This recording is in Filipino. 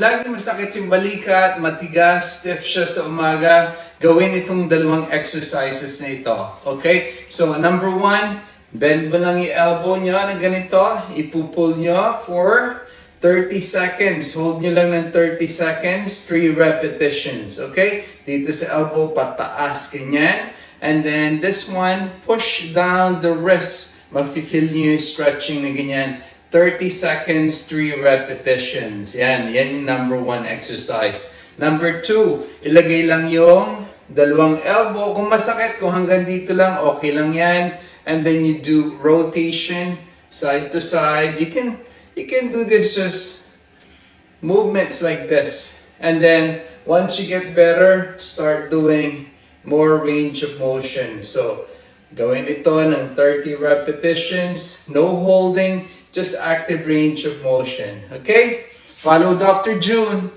Lagi masakit yung balikat, matigas, stiff siya sa umaga, gawin itong dalawang exercises na ito. Okay? So, number one, bend mo lang yung elbow nyo na ganito, ipupull nyo for 30 seconds. Hold nyo lang ng 30 seconds, 3 repetitions. Okay? Dito sa elbow, pataas, ganyan. And then this one, push down the wrist. Mafe-feel nyo yung stretching na ganyan. 30 seconds, 3 repetitions. Yan, yan yung number one exercise. Number two, ilagay lang yung dalawang elbow. Kung masakit, kung hanggang dito lang, okay lang yan. And then you do rotation, side to side. You can, you can do this just movements like this. And then, once you get better, start doing more range of motion. So, gawin ito ng 30 repetitions, no holding, just active range of motion. Okay? Follow Dr. June.